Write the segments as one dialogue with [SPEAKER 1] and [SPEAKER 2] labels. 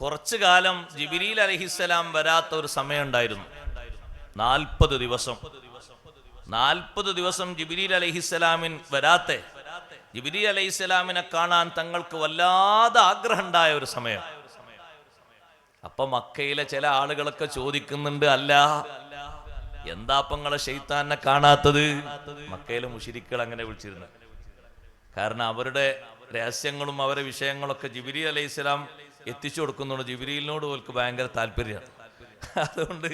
[SPEAKER 1] കുറച്ചു കാലം ജിബിരിൽ അലഹിസ്സലാം വരാത്ത ഒരു സമയം ഉണ്ടായിരുന്നു നാൽപ്പത് ദിവസം. നാൽപ്പത് ദിവസം ജിബിരിൽ അലഹിസ്സലാമിൻ വരാത്ത. ജിബിരി അലഹിസ്സലാമിനെ കാണാൻ തങ്ങൾക്ക് വല്ലാതെ ആഗ്രഹം ഉണ്ടായ ഒരു സമയം. അപ്പൊ മക്കയിലെ ചില ആളുകളൊക്കെ ചോദിക്കുന്നുണ്ട് അല്ല എന്താപ്പങ്ങളെ ഷെയ്ത്താനെ കാണാത്തത്? മക്കയിലെ മുഷിരിക്കൾ അങ്ങനെ വിളിച്ചിരുന്നു. കാരണം അവരുടെ രഹസ്യങ്ങളും അവരുടെ വിഷയങ്ങളൊക്കെ ജിബിരി അലൈഹി സ്വലാം എത്തിച്ചു കൊടുക്കുന്നുണ്ട്. ജിബിരിയിലിനോട് അവർക്ക് ഭയങ്കര താല്പര്യമാണ്. അതുകൊണ്ട്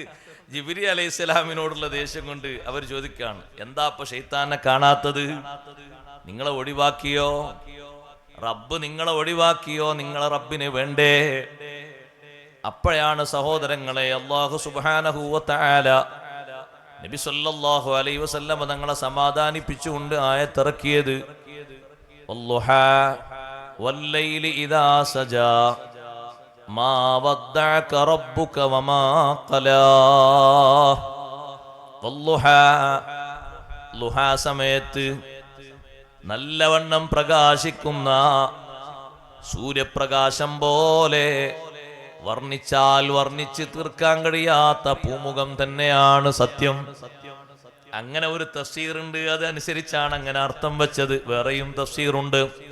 [SPEAKER 1] ജിബിരി അലൈഹി സ്വലാമിനോടുള്ള ദേഷ്യം കൊണ്ട് അവർ ചോദിക്കുകയാണ് എന്താ അപ്പൊ ഷെയ്ത്താനെ കാണാത്തത്? നിങ്ങളെ ഒഴിവാക്കിയോ? റബ്ബ് നിങ്ങളെ ഒഴിവാക്കിയോ? നിങ്ങളെ റബ്ബിന് വേണ്ടേ? അപ്പോഴാണ് സഹോദരങ്ങളെ അള്ളാഹു സുബാനഹൂവത്തായ നബി സല്ലാഹു അലൈ വസല്ലമ തങ്ങളെ സമാധാനിപ്പിച്ചുകൊണ്ട് ആയത്തിറക്കിയത് സജ. ما ودعك ربك وما قلى والضحى ലുഹാ സമയത്ത് നല്ലവണ്ണം പ്രകാശിക്കുന്ന സൂര്യപ്രകാശം പോലെ വർണ്ണിച്ചാൽ വർണ്ണിച്ച് തീർക്കാൻ കഴിയാത്ത പൂമുഖം തന്നെയാണ് സത്യം അങ്ങനെ ഒരു തഫ്സീറുണ്ട് അതനുസരിച്ചാണ് അങ്ങനെ അർത്ഥം വെച്ചത് വേറെയും തഫ്സീറുണ്ട് വല്ലയിലി ഇതാ സജാ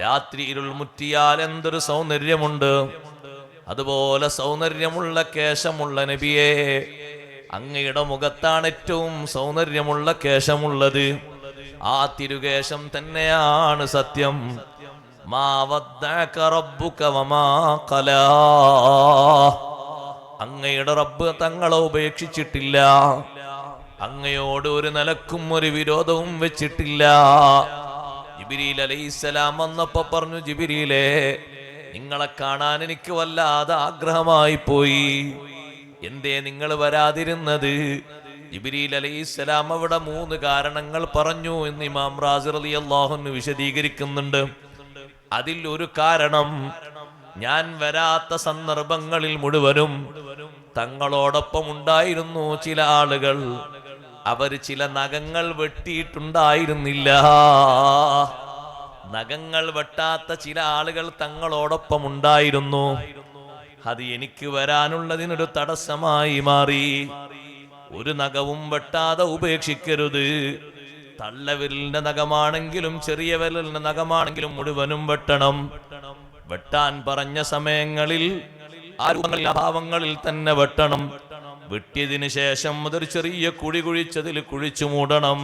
[SPEAKER 1] രാത്രി ഇരുൾ മുറ്റിയാൽ എന്തൊരു സൗന്ദര്യമുണ്ട്. അതുപോലെ സൗന്ദര്യമുള്ള കേശമുള്ള നബിയെ അങ്ങയുടെ മുഖത്താണ് ഏറ്റവും സൗന്ദര്യമുള്ള കേശമുള്ളത്. ആ തിരുകേശം തന്നെയാണ് സത്യം. അങ്ങയുടെ റബ്ബ് തങ്ങളെ ഉപേക്ഷിച്ചിട്ടില്ല. അങ്ങയോട് ഒരു നിലക്കും ഒരു വിരോധവും വെച്ചിട്ടില്ല. ജിബിരിയിൽ അലൈസലാം വന്നപ്പോ പറഞ്ഞു ജിബിരിയിലെ നിങ്ങളെ കാണാൻ എനിക്ക് വല്ലാതെ ആഗ്രഹമായി പോയി. എന്തേ നിങ്ങൾ വരാതിരുന്നത്? ജിബിരിൽ അലൈസലാം അവിടെ മൂന്ന് കാരണങ്ങൾ പറഞ്ഞു എന്ന് ഇമാം റാസിർ അലി അള്ളാഹുന്ന് വിശദീകരിക്കുന്നുണ്ട്. അതിൽ ഒരു കാരണം ഞാൻ വരാത്ത സന്ദർഭങ്ങളിൽ മുഴുവനും തങ്ങളോടൊപ്പം ഉണ്ടായിരുന്നു ചില ആളുകൾ. അവർ ചില നഖങ്ങൾ വെട്ടിയിട്ടുണ്ടായിരുന്നില്ല. നഖങ്ങൾ വെട്ടാത്ത ചില ആളുകൾ തങ്ങളോടൊപ്പം ഉണ്ടായിരുന്നു. അത് എനിക്ക് വരാനുള്ളതിനൊരു തടസ്സമായി മാറി. ഒരു നഖവും വെട്ടാതെ ഉപേക്ഷിക്കരുത്. തള്ളവിരലിന്റെ നഖമാണെങ്കിലും ചെറിയ വിരലിന്റെ നഖമാണെങ്കിലും മുഴുവനും വെട്ടണം. വെട്ടാൻ പറഞ്ഞ സമയങ്ങളിൽ ആ രൂപങ്ങളിൽ അഭാവങ്ങളിൽ തന്നെ വെട്ടണം. വെട്ടിയതിനു ശേഷം അതൊരു ചെറിയ കുഴി കുഴിച്ചതിൽ കുഴിച്ചു മൂടണം.